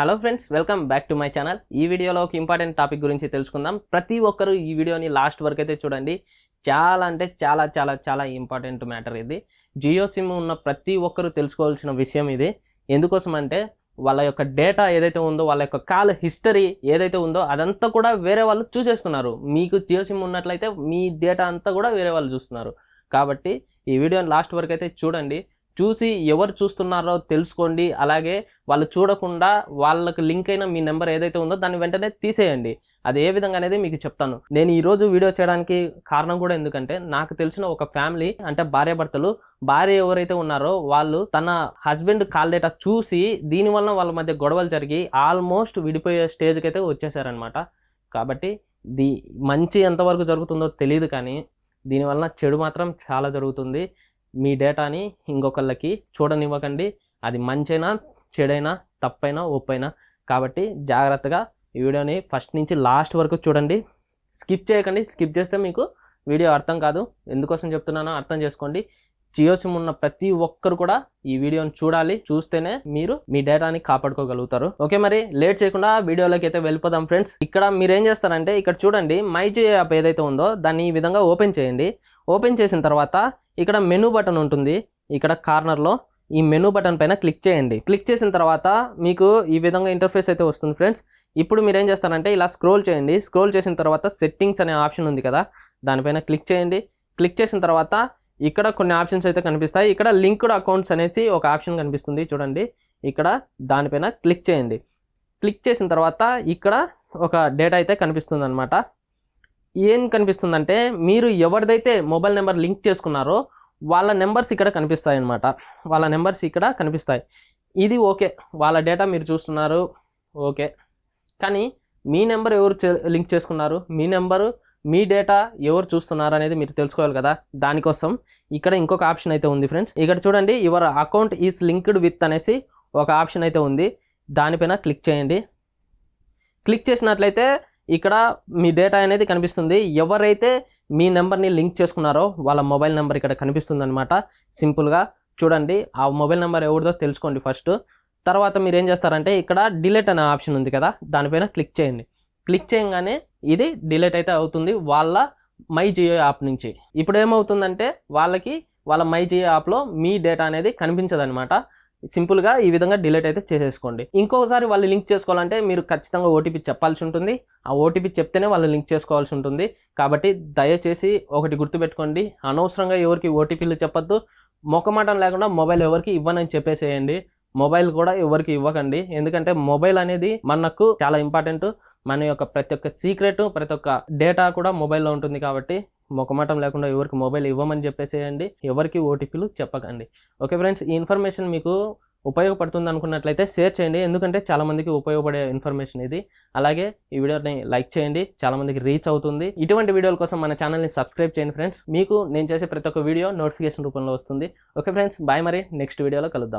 Hello friends welcome back to my channel ఈ వీడియోలో ఒక ఇంపార్టెంట్ టాపిక్ గురించి తెలుసుకుందాం. ప్రతి ఒక్కరూ ఈ వీడియోని లాస్ట్ వరకు అయితే చూడండి. చాలా అంటే చాలా చాలా చాలా ఇంపార్టెంట్ మ్యాటర్ ఇది. జియో సిమ్ ఉన్న ప్రతి ఒక్కరూ తెలుసుకోవాల్సిన విషయం ఇది. ఎందుకోసం అంటే వాళ్ళ యొక్క డేటా ఏదైతే ఉందో వాళ్ళ యొక్క కాల్ హిస్టరీ ఏదైతే ఉందో అదంతా కూడా వేరే వాళ్ళు చూసేస్తున్నారు. మీకు జియో సిమ్ ఉన్నట్లయితే మీ డేటా అంతా కూడా వేరే వాళ్ళు చూస్తున్నారు. కాబట్టి ఈ వీడియోని లాస్ట్ వరకు అయితే చూడండి. చూసి ఎవరు చూస్తున్నారో తెలుసుకోండి. అలాగే వాళ్ళు చూడకుండా వాళ్ళకి లింక్ అయిన మీ నెంబర్ ఏదైతే ఉందో దాన్ని వెంటనే తీసేయండి. అది ఏ విధంగా అనేది మీకు చెప్తాను. నేను ఈరోజు వీడియో చేయడానికి కారణం కూడా ఎందుకంటే నాకు తెలిసిన ఒక ఫ్యామిలీ అంటే భార్యాభర్తలు భార్య ఎవరైతే ఉన్నారో వాళ్ళు తన హస్బెండ్ కాల్ డేటా చూసి దీనివల్ల వాళ్ళ మధ్య గొడవలు జరిగి ఆల్మోస్ట్ విడిపోయే స్టేజ్కి అయితే వచ్చేసారనమాట కాబట్టి ది మంచి ఎంతవరకు జరుగుతుందో తెలియదు కానీ దీనివలన చెడు మాత్రం చాలా జరుగుతుంది. మీ డేటాని ఇంకొకళ్ళకి చూడనివ్వకండి. అది మంచైనా చెడైనా తప్పైనా ఒప్పైనా. కాబట్టి జాగ్రత్తగా ఈ వీడియోని ఫస్ట్ నుంచి లాస్ట్ వరకు చూడండి. స్కిప్ చేయకండి. స్కిప్ చేస్తే మీకు వీడియో అర్థం కాదు. ఎందుకోసం చెప్తున్నానో అర్థం చేసుకోండి. జియో సిమ్ ఉన్న ప్రతి ఒక్కరు కూడా ఈ వీడియోని చూడాలి. చూస్తేనే మీరు మీ డేటాని కాపాడుకోగలుగుతారు. ఓకే మరి లేట్ చేయకుండా వీడియోలోకి అయితే వెళ్ళిపోదాం ఫ్రెండ్స్. ఇక్కడ మీరు ఏం చేస్తారంటే ఇక్కడ చూడండి మై జియో యాప్ ఏదైతే ఉందో దాన్ని ఈ విధంగా ఓపెన్ చేయండి. ఓపెన్ చేసిన తర్వాత ఇక్కడ మెనూ బటన్ ఉంటుంది. ఇక్కడ కార్నర్లో ఈ మెనూ బటన్ పైన క్లిక్ చేయండి. క్లిక్ చేసిన తర్వాత మీకు ఈ విధంగా ఇంటర్ఫేస్ అయితే వస్తుంది ఫ్రెండ్స్ ఇప్పుడు మీరు ఏం చేస్తారంటే ఇలా స్క్రోల్ చేయండి. స్క్రోల్ చేసిన తర్వాత సెట్టింగ్స్ అనే ఆప్షన్ ఉంది కదా దానిపైన క్లిక్ చేయండి. క్లిక్ చేసిన తర్వాత ఇక్కడ కొన్ని ఆప్షన్స్ అయితే కనిపిస్తాయి. ఇక్కడ లింక్డ్ అకౌంట్స్ అనేసి ఒక ఆప్షన్ కనిపిస్తుంది చూడండి. ఇక్కడ దానిపైన క్లిక్ చేయండి. క్లిక్ చేసిన తర్వాత ఇక్కడ ఒక డేటా అయితే కనిపిస్తుంది అనమాట ఏం కనిపిస్తుందంటే మీరు ఎవరిదైతే మొబైల్ నెంబర్ లింక్ చేసుకున్నారో వాళ్ళ నెంబర్స్ ఇక్కడ కనిపిస్తాయి అన్నమాట వాళ్ళ నెంబర్స్ ఇక్కడ కనిపిస్తాయి. ఇది ఓకే. వాళ్ళ డేటా మీరు చూస్తున్నారు ఓకే. కానీ మీ నెంబర్ ఎవరు చే- లింక్ చేసుకున్నారు? మీ నెంబరు మీ డేటా ఎవరు చూస్తున్నారు అనేది మీరు తెలుసుకోవాలి కదా? దానికోసం ఇక్కడ ఇంకొక ఆప్షన్ అయితే ఉంది ఫ్రెండ్స్. ఇక్కడ చూడండి your account is linked with అనేసి ఒక ఆప్షన్ అయితే ఉంది. దానిపైన క్లిక్ చేయండి. క్లిక్ చేసినట్లయితే ఇక్కడ మీ డేటా అనేది కనిపిస్తుంది. ఎవరైతే మీ నెంబర్ని లింక్ చేసుకున్నారో వాళ్ళ మొబైల్ నెంబర్ ఇక్కడ కనిపిస్తుంది అనమాట సింపుల్గా చూడండి. ఆ మొబైల్ నెంబర్ ఎవరిదో తెలుసుకోండి ఫస్ట్ తర్వాత మీరు ఏం చేస్తారంటే ఇక్కడ డిలీట్ అనే ఆప్షన్ ఉంది కదా దానిపైన క్లిక్ చేయండి. క్లిక్ చేయగానే ఇది డిలీట్ అయితే అవుతుంది వాళ్ళ మై జియో యాప్ నుంచి. ఇప్పుడు ఏమవుతుందంటే వాళ్ళకి వాళ్ళ మై జియో యాప్లో మీ డేటా అనేది కనిపించదనమాట సింపుల్గా ఈ విధంగా డిలీట్ అయితే చేసేసుకోండి. ఇంకొకసారి వాళ్ళు లింక్ చేసుకోవాలంటే మీరు ఖచ్చితంగా ఓటీపీ చెప్పాల్సి ఉంటుంది. ఆ ఓటీపీ చెప్తేనే వాళ్ళు లింక్ చేసుకోవాల్సి ఉంటుంది. కాబట్టి దయచేసి ఒకటి గుర్తుపెట్టుకోండి. అనవసరంగా ఎవరికి ఓటీపీలు చెప్పొద్దు. మొక్కమాటం లేకుండా మొబైల్ ఎవరికి ఇవ్వనని చెప్పేసేయండి. మొబైల్ కూడా ఎవరికి ఇవ్వకండి. ఎందుకంటే మొబైల్ అనేది మనకు చాలా ఇంపార్టెంట్. మన యొక్క ప్రతి ఒక్క సీక్రెట్ ప్రతి ఒక్క డేటా కూడా మొబైల్లో ఉంటుంది కాబట్టి మొక్కమాటం లేకుండా ఎవరికి మొబైల్ ఇవ్వమని చెప్పేసేయండి. ఎవరికి ఓటీపీలు చెప్పకండి. ఓకే ఫ్రెండ్స్ ఈ ఇన్ఫర్మేషన్ మీకు ఉపయోగపడుతుంది అనుకున్నట్లయితే షేర్ చేయండి. ఎందుకంటే చాలామందికి ఉపయోగపడే ఇన్ఫర్మేషన్ ఇది. అలాగే ఈ వీడియోని లైక్ చేయండి. చాలామందికి రీచ్ అవుతుంది. ఇటువంటి వీడియోల కోసం మన ఛానల్ని సబ్స్క్రైబ్ చేయండి ఫ్రెండ్స్ మీకు నేను చేసే ప్రతి ఒక్క వీడియో నోటిఫికేషన్ రూపంలో వస్తుంది. ఓకే ఫ్రెండ్స్ బాయ్ మరి. నెక్స్ట్ వీడియోలో కలుద్దాం.